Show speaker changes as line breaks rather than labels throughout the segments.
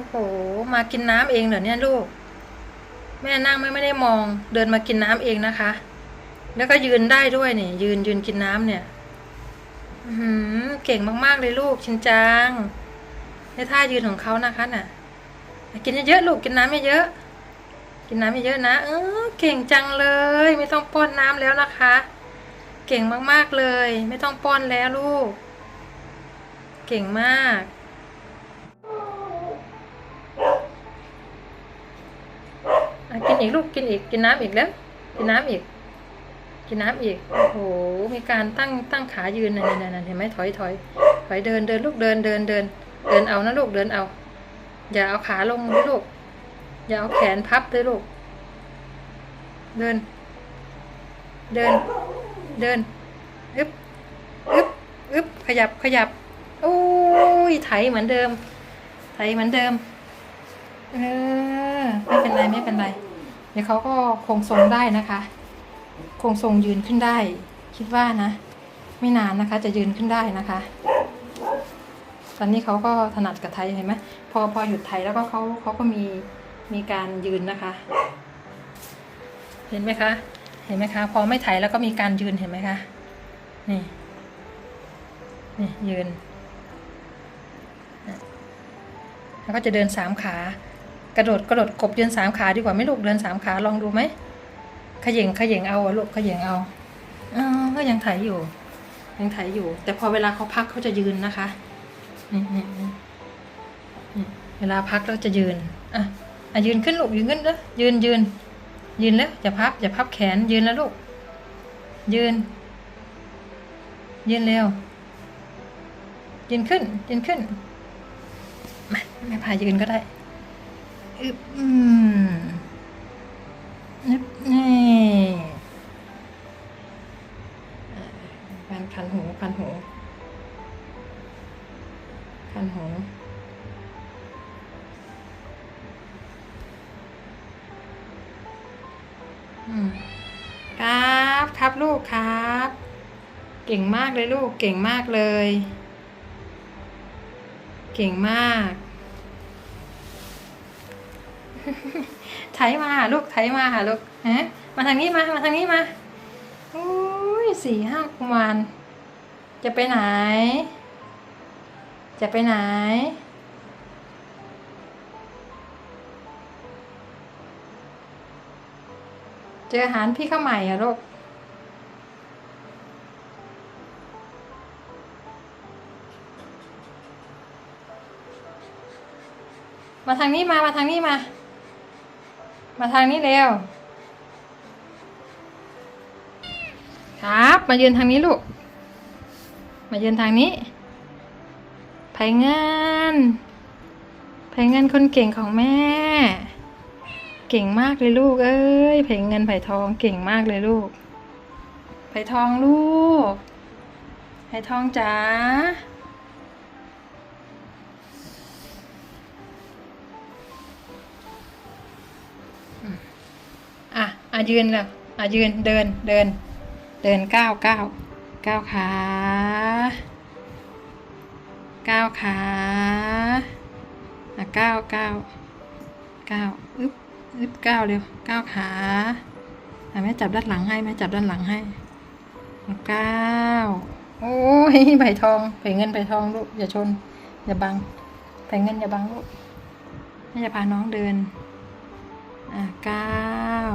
อ้โห มากินน้ำเองเหรอเนี่ยลูก แม่นั่งไม่ไม่ได้มอง เดินมากินน้ำเองนะคะ แล้วก็ยืนได้ด้วยนี่ยืนยืนกินน้ำเนี่ยอือหือเก่งมากๆเลยลูกชินจังในท่ายืนของเขานะคะน่ะ กินเยอะๆลูกกินน้ำเยอะๆกินน้ำเยอะๆนะเออเก่งจังเลย ไม่ต้องป้อนน้ำแล้วนะคะ เก่งมากๆเลย ไม่ต้องป้อนแล้วลูก เก่งมาก กินอีกลูกกินอีกกินน้ำอีกแล้ว กินน้ำอีก กินน้ำอีกโอ้โหมีการตั้งตั้งขายืนน่ะนี่นๆๆเห็นไหมถอยถอยถอยเดินเดินลูกเดินเดินเดิน เดินเอานะลูกเดินเอา อย่าเอาขาลงนะลูก อย่าเอาแขนพับเลยลูก เดิน เดิน เดินอึบอึบอึบขยับขยับโอ้ยไถเหมือนเดิม ไถเหมือนเดิม เออ ไม่เป็นไรไม่เป็นไร เดี๋ยวเขาก็คงทรงได้นะคะ คงทรงยืนขึ้นได้ คิดว่านะ ไม่นานนะคะ จะยืนขึ้นได้นะคะ ตอนนี้เขาก็ถนัดกับไทยเห็นไหมพอพอหยุดไทยแล้วก็เขาเขาก็มีมีการยืนนะคะ เห็นไหมคะ เห็นไหมคะ พอไม่ไถแล้วก็มีการยืนเห็นไหมคะ นี่ นี่ยืน แล้วก็จะเดินสามขา กระโดดกระโดดกบยืนสามขาดีกว่าไม่ลูกเดินสามขาลองดูไหมขย่งขย่งเอาอะลูกขย่งเอาเออก็ยังไถอยู่ ยังไถอยู่ แต่พอเวลาเขาพักเขาจะยืนนะคะนี่นี่นี่นี่เวลาพักเราจะยืนอะอะยืนขึ้นลูกยืนขึ้นแล้วยืนยืน ยืนแล้วอย่าพับอย่าพับแขนยืนแล้วลูก ยืน ยืนเร็วยืนขึ้นยืนขึ้นมาแม่พายืนก็ได้ อึบอืมนึบนี่พันพันหูพันหูพันหูครับครับลูกครับ เก่งมากเลยลูกเก่งมากเลย เก่งมาก ไถมาหาลูกไถมาหาลูกฮะมาทางนี้มา มาทางนี้มาโอ้ยสี่ห้ากุมารจะไปไหน จะไปไหน เจออาหารพี่เข้าใหม่อะลูกมาทางนี้มา มาทางนี้มา มาทางนี้เร็ว ครับ มายืนทางนี้ลูก มายืนทางนี้ไผ่เงินไผ่เงินคนเก่งของแม่ เก่งมากเลยลูก เอ้ยไผเงินไผ่ทองเก่งมากเลยลูกไผ่ทองลูกไผ่ทองจ๋า อะยืนแล้วอะยืนเดินเดิน เดินก้าวก้าวก้าวขาก้าวขาอะก้าวก้าวก้าวอึ๊บอึ๊บก้าวเร็วก้าวขาอะแม่จับด้านหลังให้แม่จับด้านหลังให้ก้าวโอ้ยใบทองใบเงินใบทองลูกอย่าชน อย่าบังใบเงินอย่าบังลูกแม่จะพาน้องเดินอะก้าว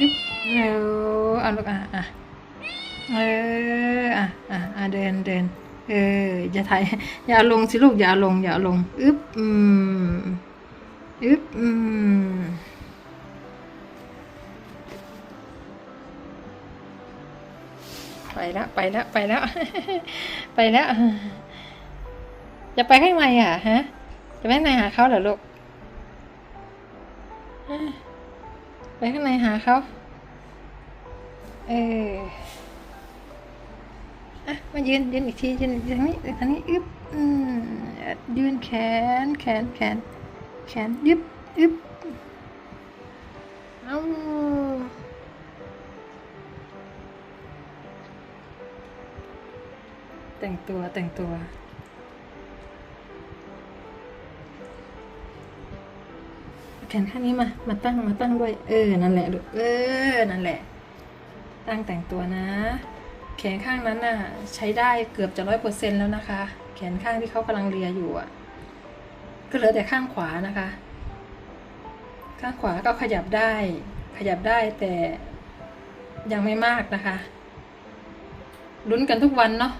อึ๊บเร็วเอาลูกอะอะเอออะอะอะเดินเดินเอออย่าถ่ายอย่าลงสิลูกอย่าลงอย่าเอาลงอึ๊บอืมอึ๊บอืมไปแล้วไปแล้วไปแล้วไปแล้วจะไปข้างในอะฮะจะไปข้างในหาเขาเหรอลูกไปข้างในหาเขา เอออะมายืนยืนอีกทียืนทางนี้ทางนี้อึบอืมยืนแขนแขนแขนแขนยึบยึบเอาแต่งตัวแต่งตัวแขนข้างนี้มา มาตั้งมาตั้งด้วย เออ นั่นแหละลูกเออ นั่นแหละ ตั้งแต่งตัวนะ แขนข้างนั้นน่ะใช้ได้เกือบจะร้อยเปอร์เซ็นแล้วนะคะ แขนข้างที่เขากำลังเลียอยู่อะ ก็เหลือแต่ข้างขวานะคะ ข้างขวาก็ขยับได้ ขยับได้แต่ยังไม่มากนะคะลุ้นกันทุกวันเนาะ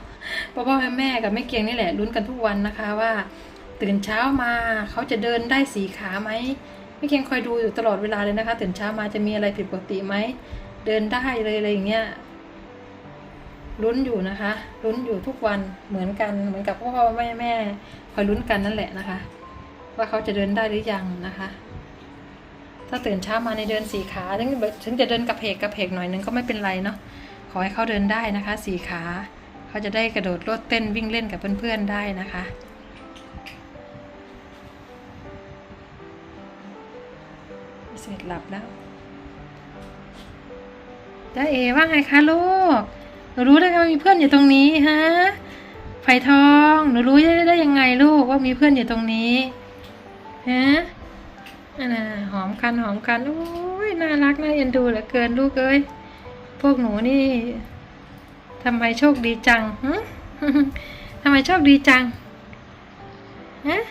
พ่อพ่อแม่แม่กับแม่เกียงนี่แหละลุ้นกันทุกวันนะคะว่าตื่นเช้ามาเขาจะเดินได้สีขาไหมแม่เกียงคอยดูอยู่ตลอดเวลาเลยนะคะ ตื่นเช้ามาจะมีอะไรผิดปกติไหม เดินได้เลยอะไรอย่างเงี้ยลุ้นอยู่นะคะลุ้นอยู่ทุกวันเหมือนกันเหมือนกับพ่อพ่แม่แม่คอยลุ้นกันนั่นแหละนะคะ ว่าเขาจะเดินได้หรือยังนะคะ ถ้าตื่นเช้ามาในเดินสี่ขาถึงถึงจะเดินกระเพกกระเพกหน่อยนึงก็ไม่เป็นไรเนาะขอให้เขาเดินได้นะคะสี่ขาเขาจะได้กระโดดโลดเต้นวิ่งเล่นกับเพื่อนๆได้นะคะเสร็จหลับแล้ว จ้าเอว่าไงคะลูก หนูรู้ได้ไงว่ามีเพื่อนอยู่ตรงนี้ฮะ ไผ่ทอง หนูรู้ได้ได้ยังไงลูกว่ามีเพื่อนอยู่ตรงนี้ ฮะนั่นน่ะหอมกันหอมกันโอ้ยน่ารักน่าเอ็นดูเหลือเกินลูกเอ้ย พวกหนูนี่ทำไมโชคดีจังหึทำไมโชคดีจัง ฮะ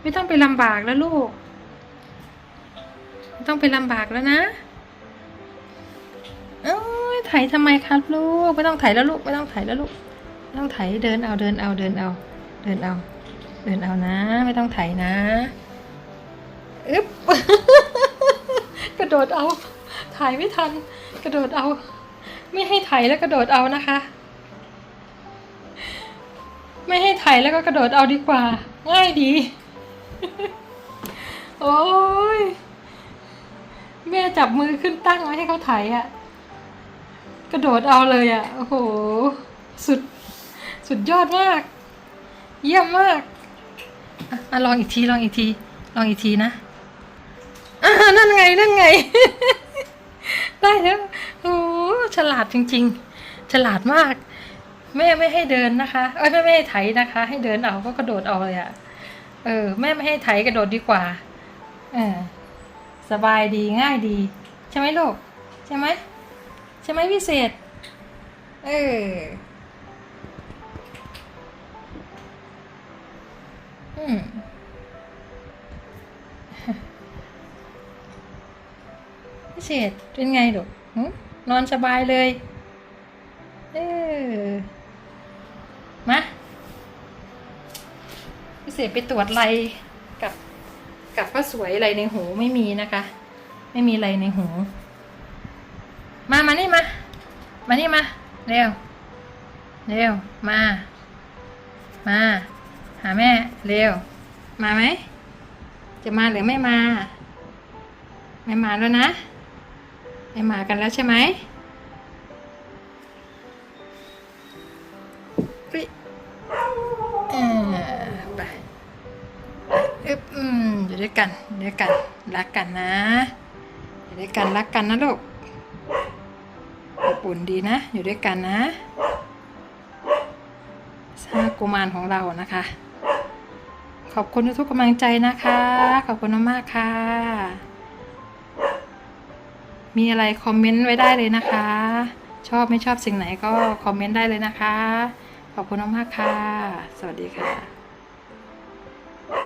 ไม่ต้องไปลำบากแล้วลูก ไม่ต้องไปลำบากแล้วนะ เอ้ยไถทำไมครับลูก ไม่ต้องไถแล้วลูก ไม่ต้องไถแล้วลูกไม่ต้องไถเดินเอาเดินเอาเดินเอา เดินเอา เดินเอานะ ไม่ต้องไถนะอึ๊บกระโดดเอา ถ่ายไม่ทัน กระโดดเอา ไม่ให้ถ่ายแล้วกระโดดเอานะคะ ไม่ให้ถ่ายแล้วก็กระโดดเอาดีกว่า ง่ายดี โอ้ยแม่จับมือขึ้นตั้งไว้ให้เขาถ่ายอะ กระโดดเอาเลยอะโอ้โห สุด สุดยอดมาก เยี่ยมมากอะอะลองอีกที ลองอีกที ลองอีกทีนะอ่านั่นไง นั่นไง ได้แล้วโอ้ฉลาดจริง ๆ ฉลาดมาก แม่ไม่ให้เดินนะคะ เอ้ย แม่ไม่ให้ไถนะคะ ให้เดินเอา ก็กระโดดเอาเลยอะเออ แม่ไม่ให้ไถกระโดดดีกว่า เออ สบายดี ง่ายดี ใช่ไหมลูก ใช่ไหม ช่ไหมพิเศษ เออ อืมพิเศษเป็นไงลูกหึนอนสบายเลย เออ มาพิเศษไปตรวจไรกับ กับป้าสวยอะไรในหูไม่มีนะคะ ไม่มีอะไรในหู มามานี่มา มานี่มา เร็ว เร็ว มา มา หาแม่ เร็ว มาไหม จะมาหรือไม่มา ไม่มาแล้วนะ ไม่มากันแล้วใช่ไหมไปอึ๊บอืมอยู่ด้วยกันอยู่ด้วยกัน รักกันนะ อยู่ด้วยกัน รักกันนะลูก อบอุ่นดีนะ อยู่ด้วยกันนะห้ากุมารของเรานะคะ ขอบคุณทุกกำลังใจนะคะ ขอบคุณมากๆค่ะ มีอะไรคอมเมนต์ไว้ได้เลยนะคะ ชอบไม่ชอบสิ่งไหนก็คอมเมนต์ได้เลยนะคะ ขอบคุณมากๆค่ะ สวัสดีค่ะ